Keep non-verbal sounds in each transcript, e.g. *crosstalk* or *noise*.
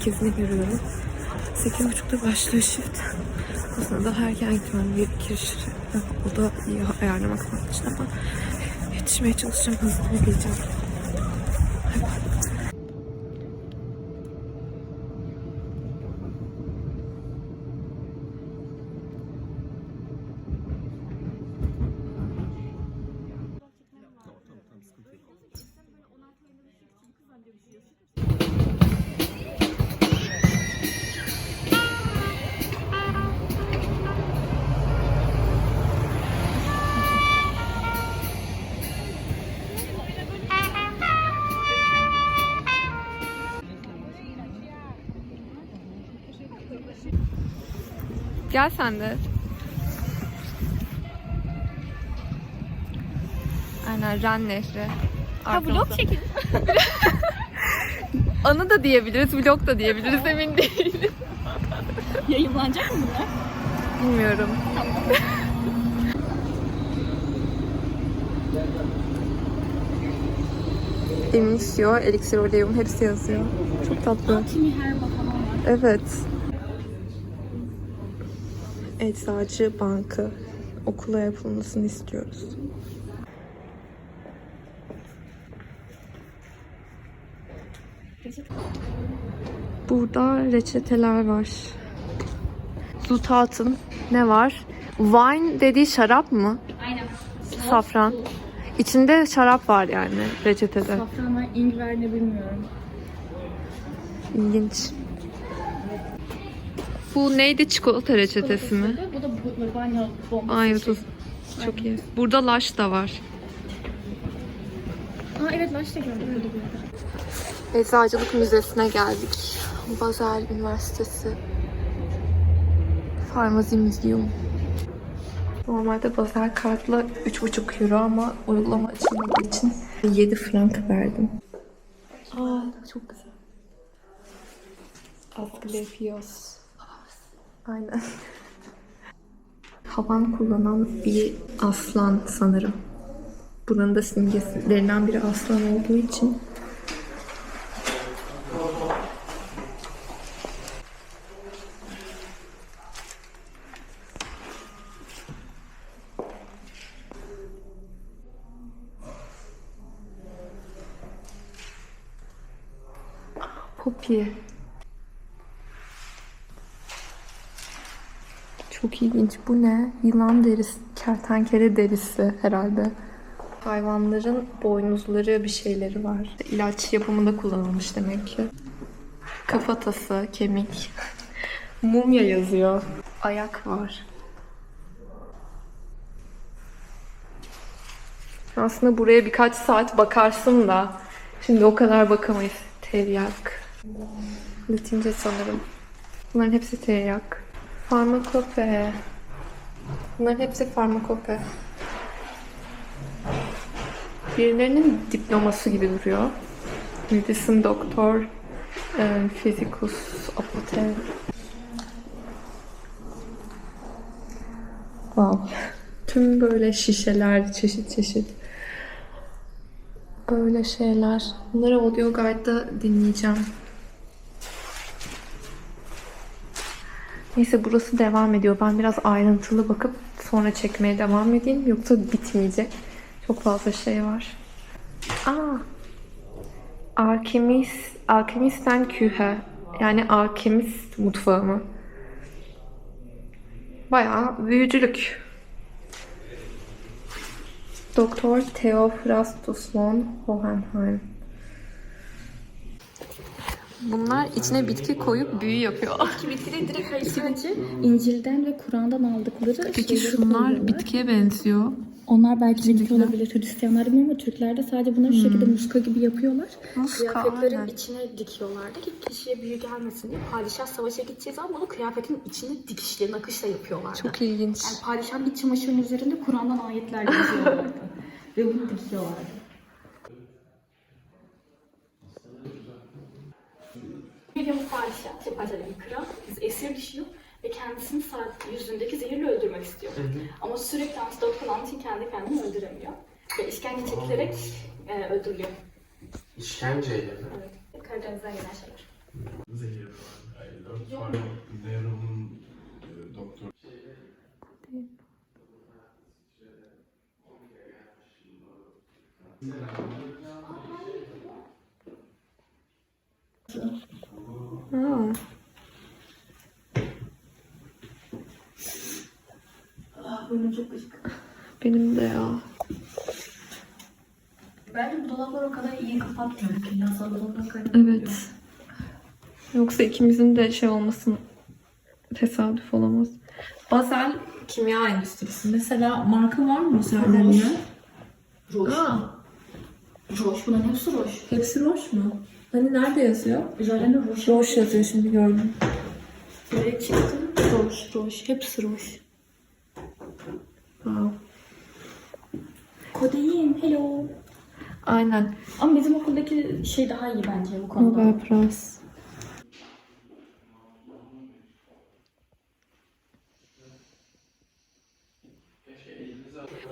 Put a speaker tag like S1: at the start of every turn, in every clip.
S1: merkezini görüyorum. 8.30'da başlıyor shift. Aslında daha erken gitmem gerekir. O da iyi ayarlamak için ama yetişmeye çalışacağım. Hızlı gideceğim. Gel sen de. Aynen Ren Nehri.
S2: Ha vlog çekin. *laughs*
S1: Anı da diyebiliriz, vlog da diyebiliriz emin değilim.
S2: Yayınlanacak mı bunlar?
S1: Bilmiyorum. Emisyo, Elixir Oleum hepsi yazıyor. Çok tatlı.
S2: Kimi her var.
S1: Evet. Eczacı Bankı okula yapılmasını istiyoruz. Burada reçeteler var. Zutat'ın ne var? Wine dediği şarap mı?
S2: Aynen.
S1: Safran. İçinde şarap var yani reçetede.
S2: Safran var, ingwer ne bilmiyorum.
S1: İlginç. Bu neydi? Çikolata reçetesi mi?
S2: Bu da banyo bombası.
S1: Ay
S2: şey.
S1: Çok iyi. Burada laş da var.
S2: Aa evet laş da gördüm.
S1: Eczacılık Müzesi'ne geldik. Basel Üniversitesi. Pharmacy Museum. Normalde Basel kartla 3,5 euro ama uygulama açılmadığı için 7 frank verdim. Aa çok güzel. Asklepios. Aynen. Havan kullanan bir aslan sanırım. Buranın da simgelerinden biri aslan olduğu için Poppy. Çok ilginç. Bu ne? Yılan derisi, kertenkele derisi herhalde. Hayvanların boynuzları bir şeyleri var. İlaç yapımında kullanılmış demek ki. Kafatası, kemik. *laughs* Mumya yazıyor. Ayak var. Aslında buraya birkaç saat bakarsın da şimdi o kadar bakamayız. Teryak. Latince sanırım. Bunların hepsi teryak. Farmakope. Bunların hepsi farmakope. Birilerinin diploması gibi duruyor. Medicine doktor, e, fizikus, apotek. Wow. Tüm böyle şişeler çeşit çeşit. Böyle şeyler. Bunları audio guide'da dinleyeceğim. Neyse burası devam ediyor. Ben biraz ayrıntılı bakıp sonra çekmeye devam edeyim. Yoksa bitmeyecek. Çok fazla şey var. Aa. Alkemist, alkemisten kühe. Yani alkemist mutfağı mı? Bayağı büyücülük. Doktor Theophrastus von Hohenheim. Bunlar içine bitki koyup büyü yapıyorlar. *laughs*
S2: Bitkileri direkt hayır sadece İncil'den ve Kur'an'dan aldıkları
S1: Peki şunlar bitkiye benziyor.
S2: Onlar belki bitki olabilir Hristiyanlar bilmiyorum ama Türklerde sadece bunları şu şekilde muska gibi yapıyorlar.
S1: Muska,
S2: Kıyafetlerin
S1: aynen.
S2: içine dikiyorlardı ki kişiye büyü gelmesin diye. Padişah savaşa gideceği zaman bunu kıyafetin içine dikişle, nakışla yapıyorlardı.
S1: Çok ilginç.
S2: Yani padişahın iç çamaşırının üzerinde Kur'an'dan ayetler yazıyorlardı. *laughs* ve bunu dikiyorlardı. Gün padişah, şey padişah değil, kral esir düşüyor ve kendisini saat yüzündeki zehirle öldürmek istiyor. Ama sürekli antidote kullandığı için kendi kendini öldüremiyor. Ve işkence çekilerek e, öldürülüyor.
S3: İşkenceyle mi?
S2: Evet. Karadeniz'den gelen şeyler.
S4: Zehir var. Ay, dört farklı Nero'nun e, doktor.
S2: Burnum çok gıcık.
S1: Benim de ya.
S2: Bence bu dolaplar o kadar iyi kapatmıyor. Kimyasal dolaplar kadar.
S1: Evet. Yoksa ikimizin de şey olmasın tesadüf olamaz. Basel kimya endüstrisi. Mesela marka var mı üzerlerinde?
S2: Roş.
S1: Aa,
S2: Roş. Bunların hepsi roş.
S1: hepsi Roche mu? Hani nerede yazıyor?
S2: Üzerlerinde roş.
S1: Roche yazıyor şimdi gördüm.
S2: Direkt çıktı. Roş. Roş. Hepsi roş.
S1: Wow.
S2: Kodein. Hello.
S1: Aynen.
S2: Ama bizim okuldaki şey daha iyi bence bu konuda.
S1: Nobel Prize.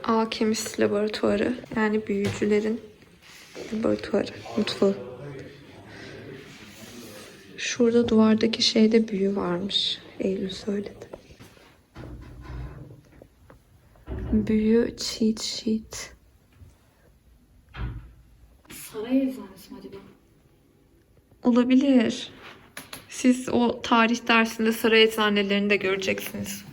S1: Alkemist laboratuvarı yani büyücülerin laboratuvarı, mutfağı. Şurada duvardaki şeyde büyü varmış. Eylül söyledi. Büyü cheat sheet.
S2: Saray eczanesi mi acaba?
S1: Olabilir. Siz o tarih dersinde saray eczanelerini de göreceksiniz.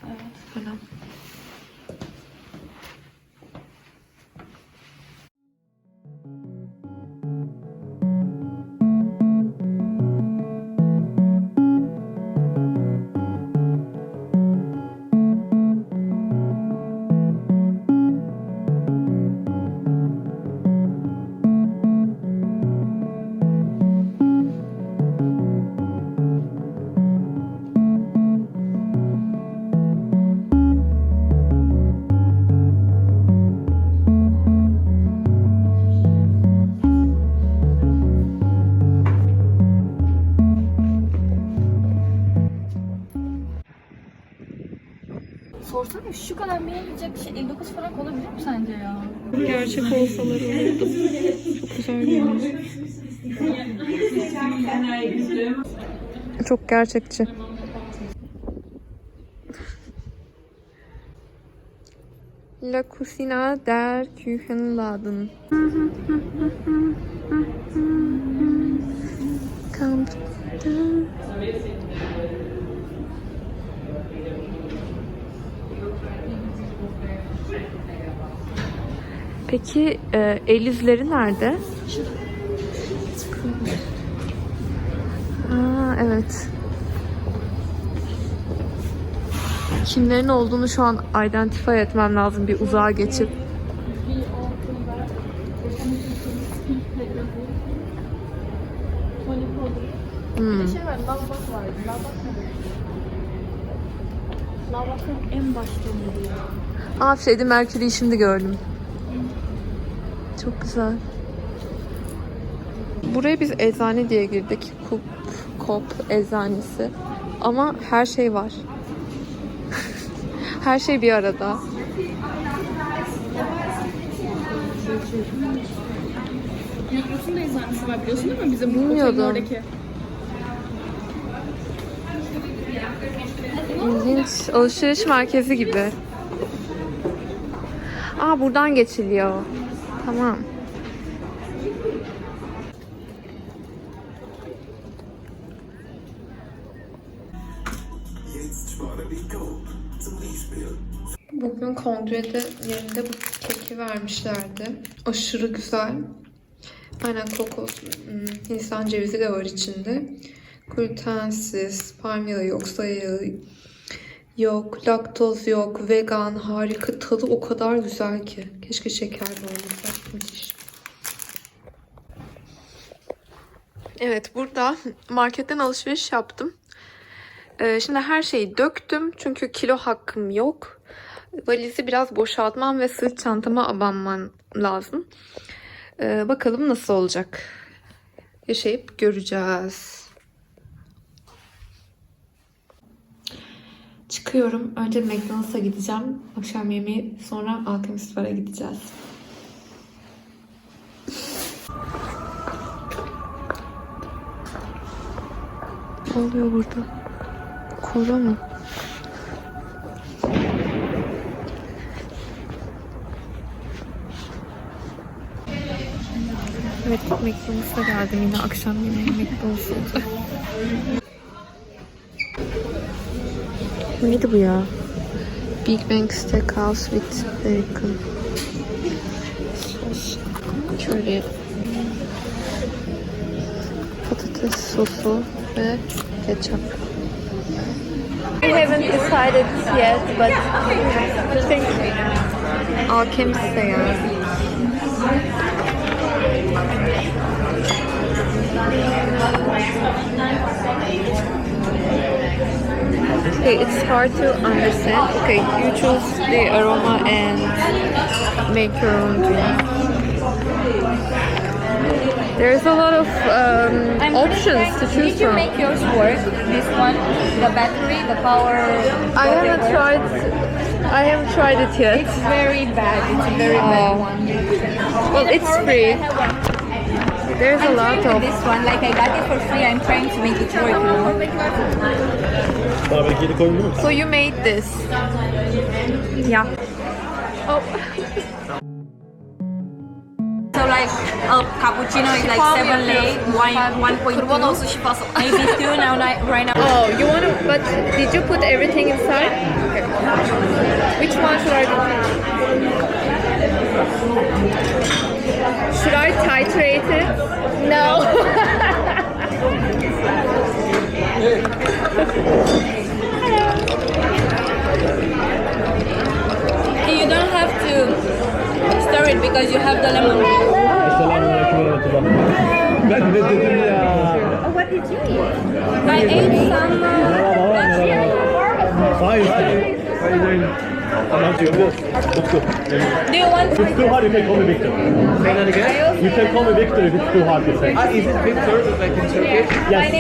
S1: Çok gerçekçi. La Cucina der Küchenladen. Kampta. Peki e, el izleri nerede? Aa, evet. Kimlerin olduğunu şu an identify etmem lazım bir uzağa geçip. Hmm.
S2: Şey var. Lavabak ne? Lavabakın en başta ya?
S1: Aa Freddie Mercury'yi şimdi gördüm. Çok güzel. Buraya biz eczane diye girdik. Kup, kop eczanesi. Ama her şey var. *laughs* her şey bir arada.
S2: Migros'un da eczanesi var biliyorsun değil mi? Bizim
S1: Bilmiyordum.
S2: oradaki.
S1: İlginç. Alışveriş merkezi gibi. Aa buradan geçiliyor. Tamam. Kongrede yerinde bu keki vermişlerdi. Aşırı güzel. Aynen kokos, hmm, Hindistan cevizi de var içinde. Glutensiz, palm yok, yağı yok, laktoz yok, vegan, harika. Tadı o kadar güzel ki. Keşke şekerli olmasa. Müthiş. Evet burada marketten alışveriş yaptım. Ee, şimdi her şeyi döktüm çünkü kilo hakkım yok valizi biraz boşaltman ve sırt çantama abanman lazım. Ee, bakalım nasıl olacak. Yaşayıp göreceğiz. Çıkıyorum. Önce McDonald's'a gideceğim. Akşam yemeği sonra Alchemist Bar'a gideceğiz. Ne oluyor burada? Koza mı? Evet, McDonald's'a geldim yine akşam yemeği McDonald's'a. *laughs* Neydi bu ya? Big Bang Steakhouse with bacon. Sos. Şöyle patates sosu ve ketçap. I haven't decided yet, but I think Alchemist'e geldik. Okay, it's hard to understand. Okay, you choose the aroma and make your own drink. There's a lot of um, options to choose
S5: Did you
S1: from.
S5: make yours work? This one, the battery, the power.
S1: I haven't
S5: whatever?
S1: tried. I haven't tried it yet.
S5: It's very bad. It's a very
S1: Oh.
S5: bad one.
S1: Well, it's free.
S5: I have one.
S1: There's a
S5: I'm
S1: lot of.
S5: this one. Like I got it for free. I'm trying to make it work. You know?
S6: Daha belki yedi koydun değil mi?
S1: So you made this. Yeah. Oh.
S5: So like a cappuccino is like seven lei,
S1: yapıyorsun?
S5: one one point two, maybe two now. Right now.
S1: Oh, you want to? But did you put everything inside? Okay. Which one should I do? Should I titrate it? No. *laughs*
S5: You don't have to stir it because you have the lemon. Do you want?
S6: If it's too hard, you can call me Victor.
S7: Say that again?
S6: You can call me Victor if it's too hard to say.
S7: Ah, is it Victor, like in Turkish?
S6: Yes.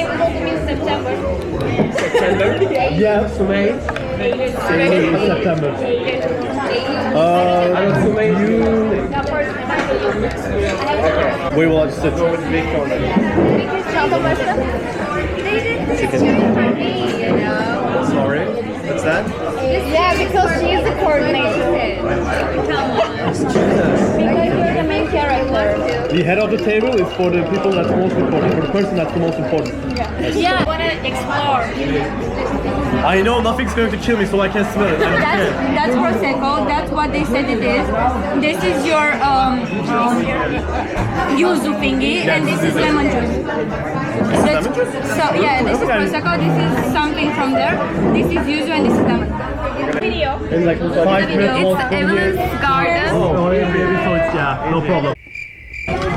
S7: September?
S6: Yes.
S7: Sumay?
S6: September. Uh,
S7: I'm Sumay.
S6: you... We will just sit.
S7: Go with Victor then. Sorry. What's that?
S8: Yeah, because she's the coordinator. Because you're the main character.
S6: The head of the table is for the people that's most important, for the person that's the most important.
S5: Yeah. I wanna explore.
S6: I know nothing's going to kill me, so I can smell it.
S5: That's
S6: care.
S5: that's prosecco. That's what they said it is. This is your um, yuzu thingy, and this is lemon juice. That's- so yeah, this is prosecco. This is something from there. This is yuzu, and this is lemon.
S6: In like five minutes walk
S1: It's
S6: from here.
S1: Evelyn's garden.
S6: Oh, maybe so it's, yeah, no problem.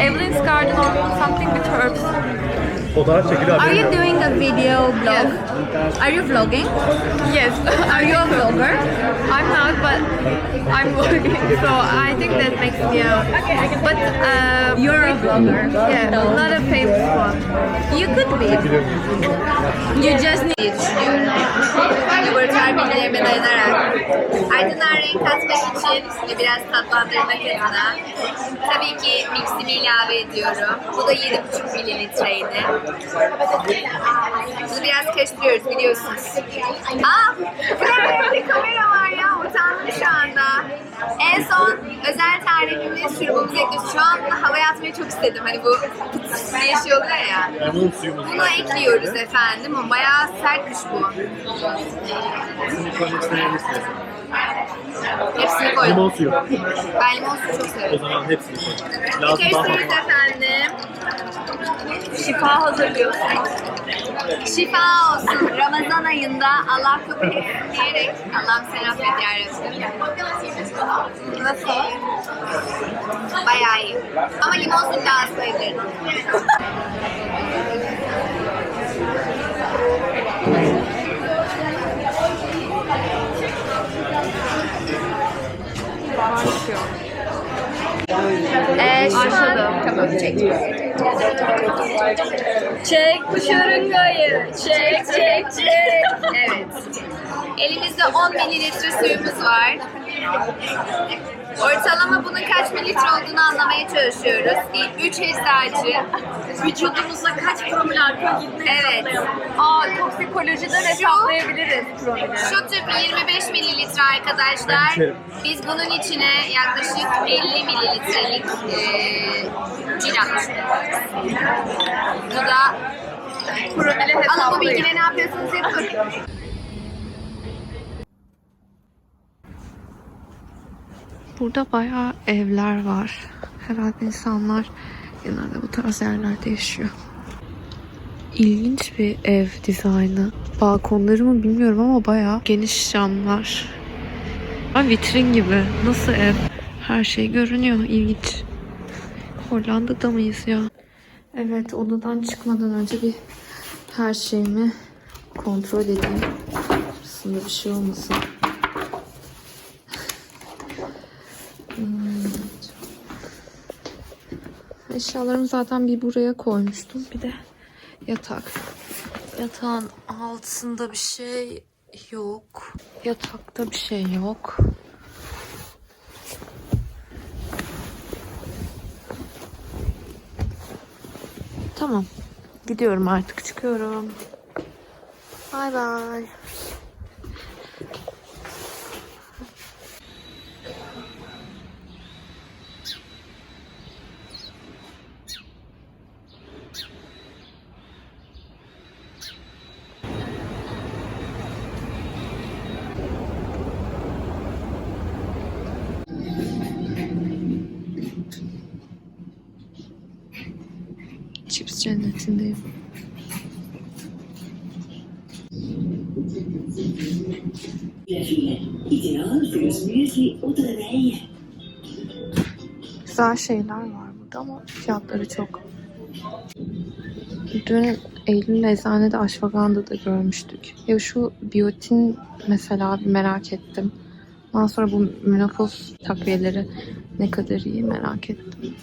S1: Evelyn's garden or something with herbs.
S6: Fotoğraf çekiliyor.
S5: Are you doing a video blog? Are you vlogging?
S1: Yes. *laughs*
S5: Are you a vlogger?
S1: I'm not, but I'm vlogging, so I think that makes me a. But uh,
S5: You're a vlogger.
S1: yeah, not a famous one.
S5: Could be. You just need
S9: laboratuvar bilgilerime dayanarak aydınlığa renk katmak için biraz tatlandırmak adına tabii ki miximi ilave ediyorum. Bu da 7,5 mililitreydi. Bunu biraz karıştırıyoruz biliyorsunuz. Aa! Burada bir kamera var ya utandım şu anda. En son özel tarifimiz şurubumuzu ekliyoruz. Şu an havaya atmayı çok istedim. Hani bu diye şey oluyor ya.
S6: Suyumuz
S9: Bunu ekliyoruz efendim. O bayağı sertmiş bu. Hepsini koydum.
S6: Limon suyu.
S9: Ben limon suyu çok
S6: O zaman hepsini koy. Lazım daha fazla.
S9: efendim. Şifa hazırlıyorsunuz. Şifa olsun. Ramazan ayında Allah kabul etsin diyerek Allah'ım selam ve diğer Nasıl? Bayağı iyi. Ama limon suyu daha az koyabilirim.
S1: Ee, şu
S9: Tamam çek.
S5: Çek bu şırıngayı. Çek çek çek.
S9: Evet. Elimizde 10 mililitre suyumuz var. Ortalama bunun kaç mililitre olduğunu anlamaya çalışıyoruz. 3 eczacı.
S2: Vücudumuzda kaç promil alkol girdiğini
S9: Evet.
S3: Aa, toksikolojiden hesaplayabiliriz promili.
S9: Şu tüp 25 mililitre arkadaşlar. Biz bunun içine yaklaşık 50 mililitrelik eee bulunuyoruz. Bu da
S3: Promili
S9: Alın bu bilgiyle ne yapıyorsunuz yapın.
S1: Burada bayağı evler var. Herhalde insanlar genelde bu tarz yerlerde yaşıyor. İlginç bir ev dizaynı. Balkonları mı bilmiyorum ama bayağı geniş camlar. Ha, vitrin gibi. Nasıl ev? Her şey görünüyor. İlginç. Hollanda'da mıyız ya? Evet odadan çıkmadan önce bir her şeyimi kontrol edeyim. Aslında bir şey olmasın. Eşyalarımı zaten bir buraya koymuştum. Bir de yatak. Yatağın altında bir şey yok. Yatakta bir şey yok. Tamam. Gidiyorum artık. Çıkıyorum. Bay bay. Cennetindeyim. Güzel şeyler var burada ama fiyatları çok. Dün Eylül eczanede Ashwagandha'da görmüştük. Ya şu biyotin mesela bir merak ettim. Ondan sonra bu menopoz takviyeleri ne kadar iyi merak ettim.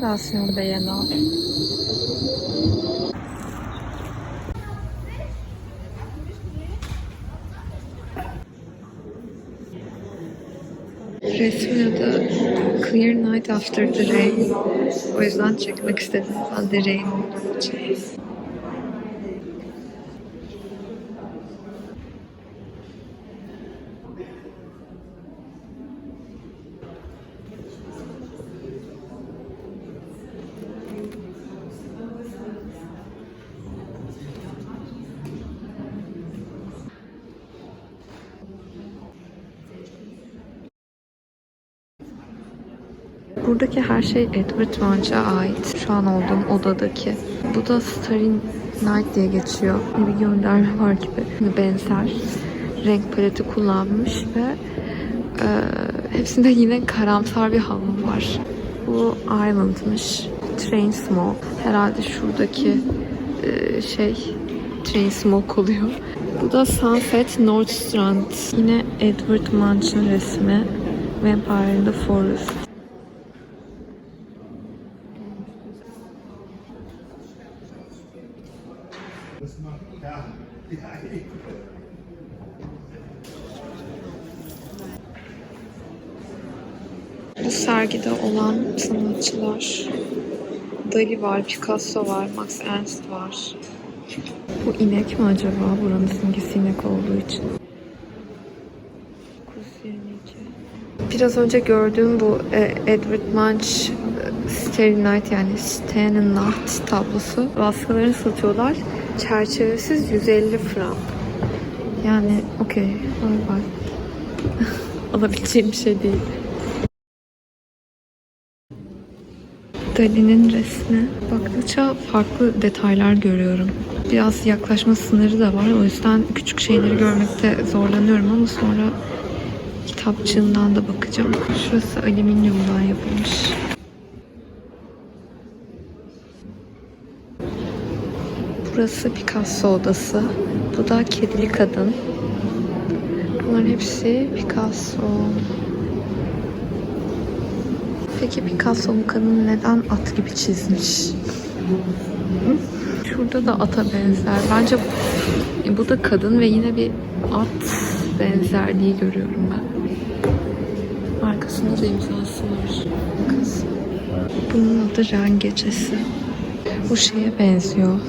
S1: Fondasyon DNA. Resmi adı Clear Night After the Rain. O yüzden çekmek istedim. Ben de rain olduğum için. Buradaki her şey Edward Munch'a ait. Şu an olduğum odadaki. Bu da Starry Night diye geçiyor. Bir gönderme var gibi. Benzer renk paleti kullanmış ve e, hepsinde yine karamsar bir hava var. Bu Island'mış. Train Smoke. Herhalde şuradaki e, şey Train Smoke oluyor. Bu da Sunset North Strand. Yine Edward Munch'ın resmi. Vampire in the Forest. Bu sergide olan sanatçılar Dali var, Picasso var, Max Ernst var. Bu inek mi acaba? Buranın simgesi inek olduğu için. 922. Biraz önce gördüğüm bu e, Edward Munch e, Night yani Sterne Nacht tablosu. Baskılarını satıyorlar. Çerçevesiz 150 frank. Yani okey. Bay bay. *laughs* Alabileceğim bir şey değil. Dali'nin resmi. Baktıkça farklı detaylar görüyorum. Biraz yaklaşma sınırı da var. O yüzden küçük şeyleri görmekte zorlanıyorum ama sonra kitapçığından da bakacağım. Şurası alüminyumdan yapılmış. Burası Picasso odası. Bu da kedili kadın. Bunların hepsi Picasso. Peki Picasso bu kadını neden at gibi çizmiş? Şurada da ata benzer. Bence bu da kadın ve yine bir at benzerliği görüyorum ben. Arkasında da imzası var. Kız. Bunun adı Ren Gecesi. Bu şeye benziyor.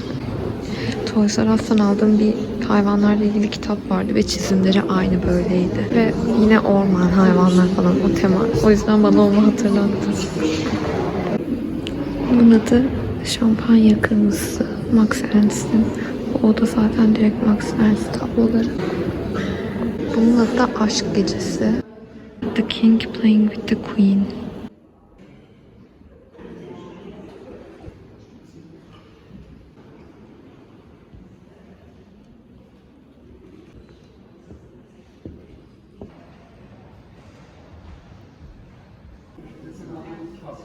S1: Toys R Us'tan aldığım bir hayvanlarla ilgili kitap vardı ve çizimleri aynı böyleydi. Ve yine orman, hayvanlar falan o tema. O yüzden bana onu hatırlattı. Bunun adı Şampanya Kırmızısı. Max Ernst'in. O da zaten direkt Max Ernst tabloları. Bunun adı da Aşk Gecesi. The King Playing with the Queen. Sonunda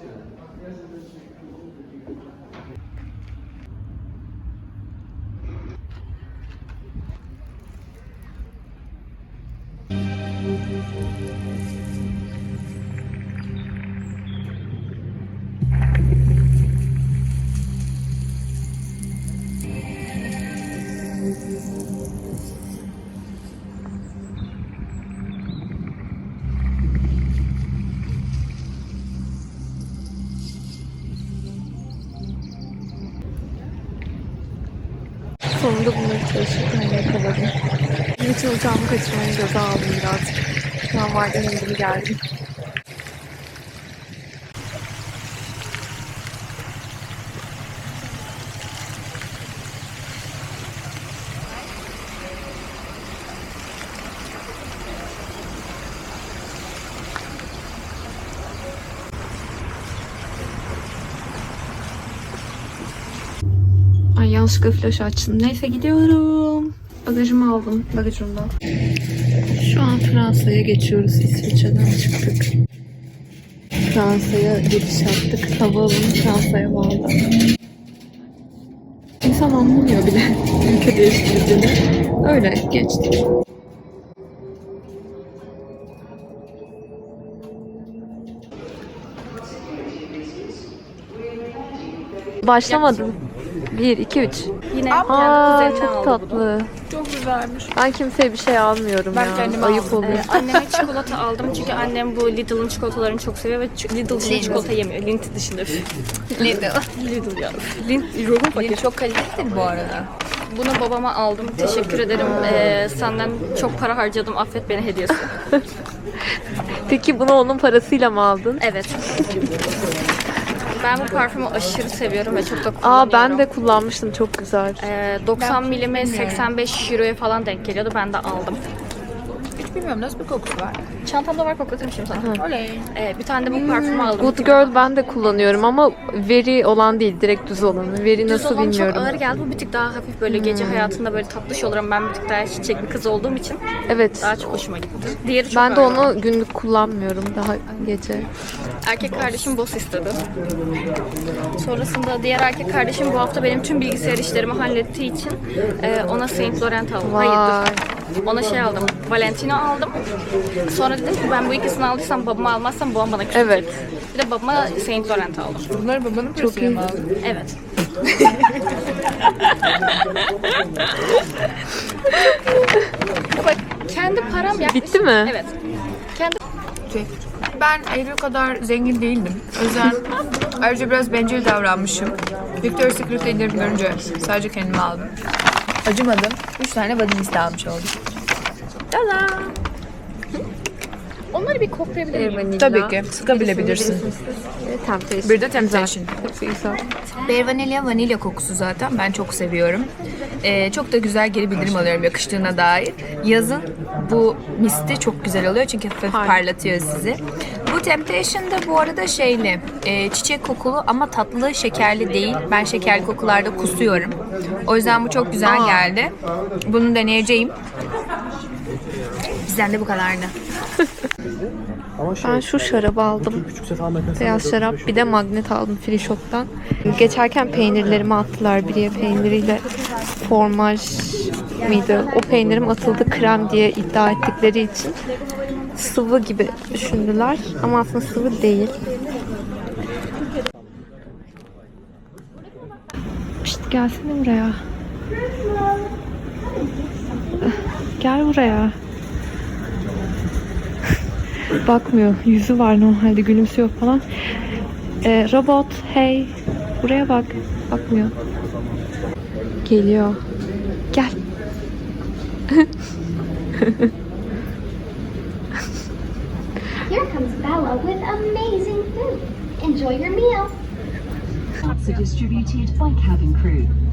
S1: bunları çalışırken yakaladım. Bunun için uçağımı kaçırmayı göze aldım birazcık. Şu an vardan indim geldim. Ay yanlışlıkla flash açtım. Neyse gidiyorum. Bagajımı aldım bagajımdan. Şu an Fransa'ya geçiyoruz. İsviçre'den çıktık. Fransa'ya giriş yaptık. Havaalanı Fransa'ya bağlı. İnsan anlamıyor bile *laughs* ülke değiştirdiğini. Öyle geçtik. Başlamadım. 1, 2, 3.
S3: Yine
S1: Aa çok tatlı.
S3: Çok güzelmiş.
S1: Ben kimseye bir şey almıyorum
S3: Ben
S1: ya.
S3: kendime
S1: Ayıp
S3: aldım.
S1: oluyor.
S3: Ee, anneme çikolata aldım çünkü annem bu Lidl'ın çikolatalarını çok seviyor ve Lidl dışında çikolata yemiyor. Lindt dışında.
S5: Lidl.
S3: Lidl ya. Lindt ruhum fakir.
S5: Çok kalitelidir bu arada.
S3: Bunu babama aldım. Teşekkür ederim. Ee, senden çok para harcadım. Affet beni hediyesi. *laughs*
S1: Peki bunu onun parasıyla mı aldın?
S3: Evet. *laughs* Ben bu parfümü aşırı seviyorum ve çok da kullanıyorum.
S1: Aa ben de kullanmıştım çok güzel.
S3: Ee, 90 milime 85 euroya falan denk geliyordu. Ben de aldım.
S5: Bilmiyorum nasıl bir kokusu var.
S3: Çantamda var koklatırım şimdi sana.
S5: Oley.
S3: Ee, bir tane de bu parfümü aldım.
S1: Good Girl ben de kullanıyorum ama veri olan değil direkt düz olanı. Veri
S3: Düz
S1: nasıl
S3: olan
S1: bilmiyorum.
S3: çok ağır geldi. Bu bir tık daha hafif böyle gece hayatında böyle tatlış olur ama ben bir tık daha çiçek bir kız olduğum için
S1: Evet.
S3: daha çok hoşuma gitti. Diğeri çok
S1: Ben de
S3: ağır.
S1: onu günlük kullanmıyorum daha gece.
S3: Erkek kardeşim Boss istedi. Sonrasında diğer erkek kardeşim bu hafta benim tüm bilgisayar işlerimi hallettiği için e, ona Saint Laurent aldım. Hayır
S1: Vay.
S3: Ona şey aldım. Valentino aldım. Sonra dedim ki ben bu ikisini aldıysam babama almazsam babam bana küçük.
S1: Evet.
S3: Bir de babama Saint Laurent aldım.
S5: Bunları babanın
S1: Çok iyi.
S3: Evet. *laughs* Bak kendi param yaklaşık...
S1: Bitti mi?
S3: Evet. Kendi
S5: Ben Eylül kadar zengin değildim. O yüzden ayrıca biraz bencil davranmışım. Victoria's Secret'te indirim görünce sadece kendime aldım. Acımadım. 3 tane body mist almış oldum. Tada!
S3: Onları bir koklayabilir miyim?
S5: Tabii ki. Sıkabilebilirsin.
S1: Temptation.
S5: Bir de Temptation. Bear vanilya vanilya kokusu zaten ben çok seviyorum. Ee, çok da güzel geri bildirim alıyorum yakıştığına dair. Yazın bu misti çok güzel oluyor çünkü hafif parlatıyor sizi. Temptation da bu arada şeyli, e, çiçek kokulu ama tatlı şekerli değil. Ben şekerli kokularda kusuyorum. O yüzden bu çok güzel geldi. Bunu deneyeceğim. Bizden de bu kadardı. *laughs*
S6: Ama şey,
S1: Ben şu şarabı aldım. Beyaz
S6: 400
S1: şarap bir de magnet aldım free shop'tan. Geçerken peynirlerimi attılar biriye peyniriyle formaj mıydı? O peynirim atıldı krem diye iddia ettikleri için sıvı gibi düşündüler ama aslında sıvı değil. Pişt gelsene buraya. Gel buraya. *laughs* Bakmıyor. Yüzü var normalde gülümsüyor falan. Ee, robot hey buraya bak. Bakmıyor. Geliyor. Gel. *laughs*
S10: with amazing food. Enjoy your meal.
S11: are distributed by cabin crew.